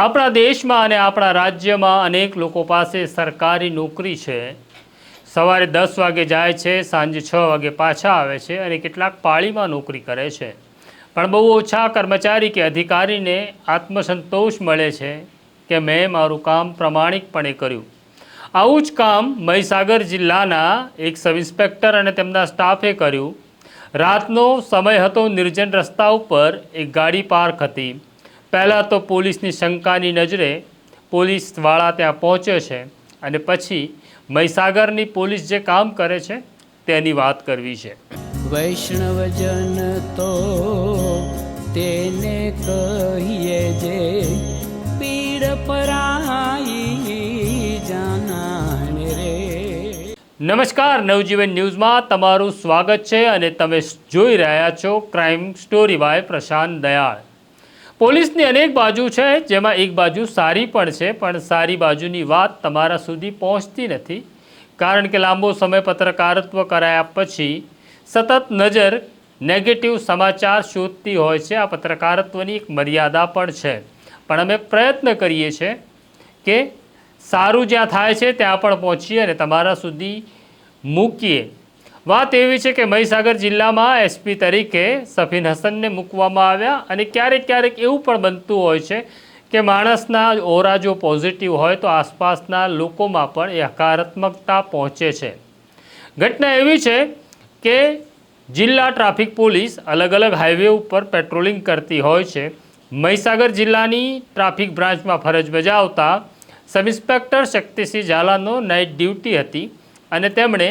આપણા દેશમાં અને આપણા રાજ્યમાં અનેક લોકો પાસે સરકારી નોકરી છે. સવારે દસ વાગે જાય છે, સાંજે છ વાગે પાછા આવે છે અને કેટલાક પાળીમાં નોકરી કરે છે. પણ બહુ ઓછા કર્મચારી કે અધિકારીને આત્મસંતોષ મળે છે કે મેં મારું કામ પ્રમાણિકપણે કર્યું. આવું જ કામ મહીસાગર જિલ્લાના એક સબ ઇન્સ્પેક્ટર અને તેમના સ્ટાફે કર્યું. રાતનો સમય હતો નિર્જન રસ્તા ઉપર એક ગાડી પાર્ક હતી. પહેલાં તો પોલીસની શંકાની નજરે પોલીસવાળા ત્યાં પહોંચે છે અને પછી મહીસાગરની પોલીસ જે કામ કરે છે તેની વાત કરવી છે. વૈષ્ણવજન તો તેને કહીએ જે પીડ પરાઈ જાનાને રે. નમસ્કાર નવજીવન ન્યૂઝમાં તમારું સ્વાગત છે અને તમે જોઈ રહ્યા છો crime story by Prashant Dayal પોલીસની અનેક બાજુ છે, જેમાં એક બાજુ સારી પણ છે, પણ સારી બાજુની વાત તમારા સુધી પહોંચતી નથી. કારણ કે લાંબો સમય પત્રકારત્વ કરાયા પછી સતત નજર નેગેટિવ સમાચાર શોધતી હોય છે. આ પત્રકારત્વની એક મર્યાદા પણ છે. પણ અમે પ્રયત્ન કરીએ છીએ કે સારું જ્યાં થાય છે ત્યાં પણ પહોંચીએ અને તમારા સુધી મૂકીએ. વાત એવી છે કે મહીસાગર જિલ્લામાં એસપી તરીકે સફીન હસનને મૂકવામાં આવ્યા અને ક્યારેક ક્યારેક એવું પણ બનતું હોય છે કે માણસના ઓરા જો પોઝિટિવ હોય તો આસપાસના લોકોમાં પણ એ હકારાત્મકતા પહોંચે છે. ઘટના એવી છે કે જિલ્લા ટ્રાફિક પોલીસ અલગ અલગ હાઈવે ઉપર પેટ્રોલિંગ કરતી હોય છે. મહીસાગર જિલ્લાની ટ્રાફિક બ્રાન્ચમાં ફરજ બજાવતા સબ ઇન્સ્પેક્ટર શક્તિસિંહ ઝાલાનો નાઇટ ડ્યુટી હતી અને તેમણે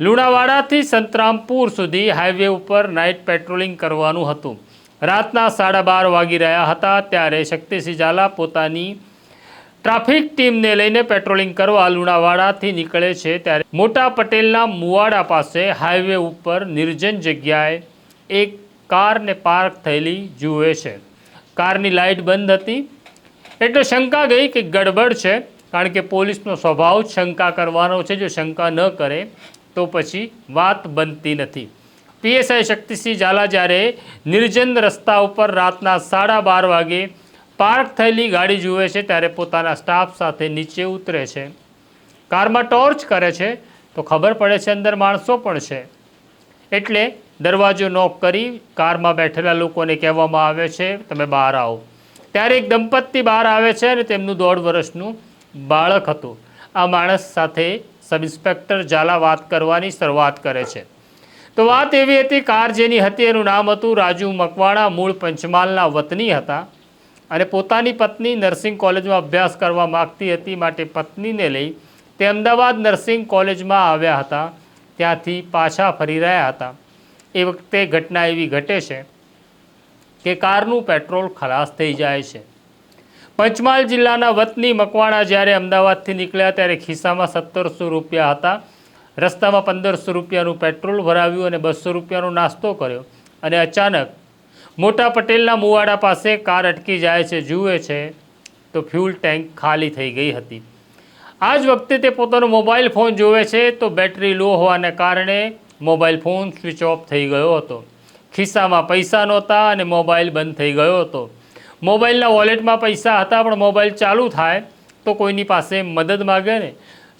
લુણાવાડાથી સંતરામપુર સુધી હાઈવે ઉપર નાઇટ પેટ્રોલિંગ કરવાનું હતું. રાતના સાડા બાર વાગી રહ્યા હતા ત્યારે શક્તિસિંહ ઝાલા પોતાની ટ્રાફિક ટીમને લઈને પેટ્રોલિંગ કરવા લુણાવાડાથી નીકળે છે ત્યારે મોટા પટેલના મુવાડા પાસે હાઈવે ઉપર નિર્જન જગ્યાએ એક કારને પાર્ક થયેલી જુએ છે. કારની લાઇટ બંધ હતી. એટલે શંકા ગઈ કે ગડબડ છે, કારણ કે પોલીસનો સ્વભાવ શંકા કરવાનો છે. જો શંકા ન કરે તો પછી વાત બનતી નથી. પીએસઆઈ શક્તિસિંહ ઝાલા જ્યારે નિર્જન રસ્તા ઉપર રાતના સાડા બાર વાગે પાર્ક થયેલી ગાડી જુએ છે, ત્યારે પોતાના સ્ટાફ સાથે નીચે ઉતરે છે. કારમાં ટોર્ચ કરે છે, તો ખબર પડે છે અંદર માણસો પણ છે. એટલે દરવાજો નોક કરી કારમાં બેઠેલા લોકોને કહેવામાં આવે છે, તમે બહાર આવો. ત્યારે એક દંપતી બહાર આવે છે અને તેમનું દોઢ વર્ષનું બાળક હતું. આ માણસ સાથે સબ ઇન્સ્પેક્ટર ઝાલા વાત કરવાની શરૂઆત કરે છે. તો વાત એવી હતી, કાર જેની હતી એનું નામ હતું રાજુ મકવાણા, મૂળ પંચમહાલના વતની હતા અને પોતાની પત્ની નર્સિંગ કોલેજમાં અભ્યાસ કરવા માગતી હતી, માટે પત્નીને લઈ તે અમદાવાદ નર્સિંગ કોલેજમાં આવ્યા હતા. ત્યાંથી પાછા ફરી રહ્યા હતા. એ વખતે ઘટના એવી ઘટે છે કે કારનું પેટ્રોલ ખલાસ થઈ જાય છે. પંચમહાલ જિલ્લાના વતની મકવાણા જ્યારે અમદાવાદથી નીકળ્યા ત્યારે ખિસ્સામાં સત્તરસો રૂપિયા હતા. રસ્તામાં પંદરસો રૂપિયાનું પેટ્રોલ ભરાવ્યું અને બસો રૂપિયાનો નાસ્તો કર્યો અને અચાનક મોટા પટેલના મુવાડા પાસે કાર અટકી જાય છે, જુએ છે તો ફ્યુલ ટેન્ક ખાલી થઈ ગઈ હતી. આ જ વખતે તે પોતાનો મોબાઈલ ફોન જોવે છે તો બેટરી લો હોવાને કારણે મોબાઈલ ફોન સ્વિચ ઓફ થઈ ગયો હતો. ખિસ્સામાં પૈસા નહોતા અને મોબાઈલ બંધ થઈ ગયો હતો. મોબાઈલના વોલેટમાં પૈસા હતા, પણ મોબાઈલ ચાલુ થાય તો કોઈની પાસે મદદ માગે ને.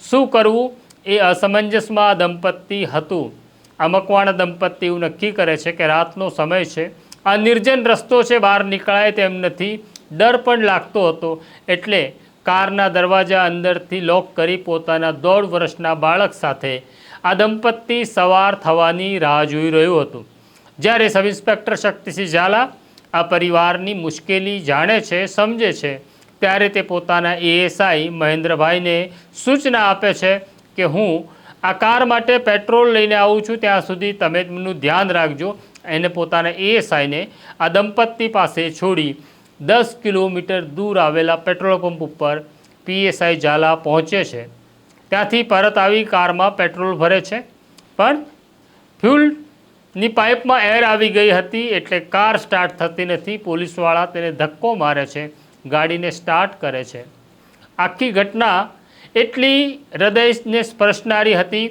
શું કરવું? એ અસમંજસમાં દંપતી હતું. આ મકવાણા દંપતી એવું નક્કી કરે છે કે રાતનો સમય છે. આ નિર્જન રસ્તો છે, બહાર નીકળાય તેમ નથી. ડર પણ લાગતો હતો. એટલે કારના દરવાજા અંદરથી લોક કરી પોતાના દોઢ વર્ષના બાળક સાથે આ દંપતી સવાર થવાની રાહ જોઈ રહ્યું હતું. જ્યારે સબ ઇન્સ્પેક્ટર શક્તિસિંહ ઝાલા આ પરિવારની મુશ્કેલી જાણે છે, સમજે છે. ત્યારે તે પોતાના એએસઆઈ મહેન્દ્રભાઈને સૂચના આપે છે કે હું આ કાર માટે પેટ્રોલ લઈને આવું છું, ત્યાં સુધી તમે એમનું ધ્યાન રાખજો. એને પોતાના એએસઆઈને આ દંપતી પાસે છોડી દસ કિલોમીટર દૂર આવેલા પેટ્રોલ પંપ ઉપર પીએસઆઈ ઝાલા પહોંચે છે. ત્યાંથી પરત આવી કારમાં પેટ્રોલ ભરે છે. પણ ફ્યુલની પાઇપમાં એર આવી ગઈ હતી એટલે કાર સ્ટાર્ટ થતી નથી. પોલીસવાળા તેને ધક્કો મારે છે, ગાડીને સ્ટાર્ટ કરે છે. આખી ઘટના એટલી હૃદયને સ્પર્શનારી હતી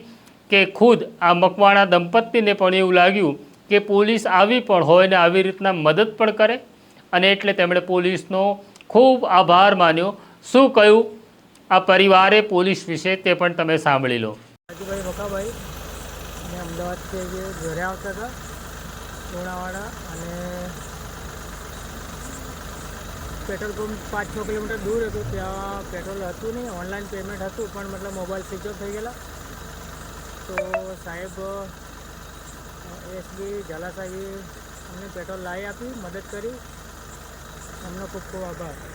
કે ખુદ આ મકવાણા દંપતીને પણ એવું લાગ્યું કે પોલીસ આવી પણ હોય ને આવી રીતના મદદ પણ કરે. અને એટલે તેમણે પોલીસનો ખૂબ આભાર માન્યો. શું કહ્યું? આ પરિવારે પોલીસ વિશે તે પણ તમે સાંભળી લો. રાજુભાઈ રોકાભાઈ અને અમદાવાદથી જે ઘરે આવતા હતા લોણાવાડા અને પેટ્રોલ પંપ પાંચ છ કિલોમીટર દૂર હતું. ત્યાં પેટ્રોલ હતું નહીં, ઓનલાઈન પેમેન્ટ હતું, પણ મતલબ મોબાઈલ સ્વિચ ઓફ થઈ ગયેલા. તો સાહેબ, એસબી ઝાલા અમને પેટ્રોલ લાવી આપી, મદદ કરી. એમનો ખૂબ ખૂબ આભાર.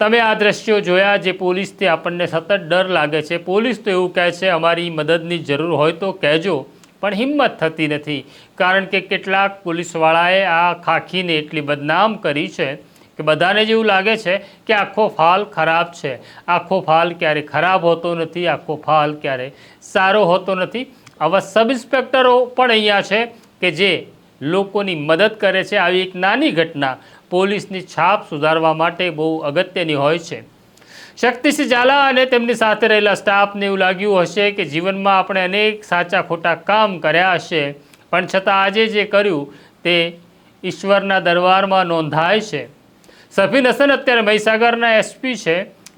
તમે આ દ્રશ્યો જોયા જે પોલીસથી આપણને સતત ડર લાગે છે? પોલીસ તો એવું કહે છે, અમારી મદદની જરૂર હોય તો કહેજો, પણ હિંમત થતી નથી. કારણ કે કેટલાક પોલીસવાળાએ આ ખાખીને એટલી બદનામ કરી છે કે બધાને જેવું લાગે છે કે આખો ફાલ ખરાબ છે. આખો ફાલ ક્યારે ખરાબ હોતો નથી, આખો ફાલ ક્યારે સારો હોતો નથી. આવા સબ ઇન્સ્પેક્ટરો પણ અહીંયા છે કે જે લોકોની મદદ કરે છે. આવી એક નાની ઘટના પોલીસની છાપ સુધારવા માટે બહુ અગત્યની હોય છે. શક્તિસિંહ ઝાલા અને તેમની સાથે રહેલા સ્ટાફને એવું લાગ્યું હશે કે જીવનમાં આપણે અનેક સાચા ખોટા કામ કર્યા હશે, પણ છતાં આજે જે કર્યું તે ઈશ્વરના દરબારમાં નોંધાય છે. સફીન હસન અત્યારે મહીસાગરના એસપી છે.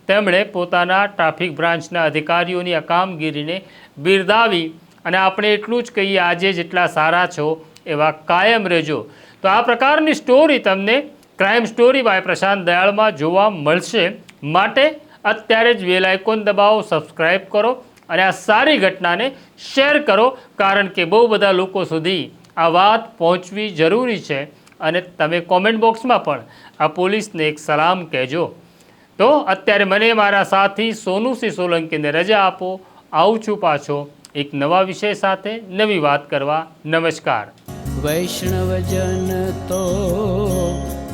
તેમણે પોતાના ટ્રાફિક બ્રાન્ચના અધિકારીઓની આ કામગીરીને બિરદાવી અને આપણે એટલું જ કહીએ, આજે જેટલા સારા છો એવા કાયમ રહેજો. તો આ પ્રકારની સ્ટોરી તમને ક્રાઇમ સ્ટોરી બાય પ્રશાંત દયાળમાં જોવા મળશે. માટે અત્યારે જ વેલાઇકોન દબાવો સબસ્ક્રાઇબ કરો અને આ સારી ઘટનાને શેર કરો, કારણ કે બહુ બધા લોકો સુધી આ વાત પહોંચવી જરૂરી છે. અને તમે કોમેન્ટ બોક્સમાં પણ આ પોલીસને એક સલામ કહેજો. તો અત્યારે મને મારા સાથી સોનુસિંહ સોલંકીને રજા આપો. આવું છું પાછો એક નવા વિષય સાથે નવી વાત કરવા. નમસ્કાર. વૈષ્ણવજન તો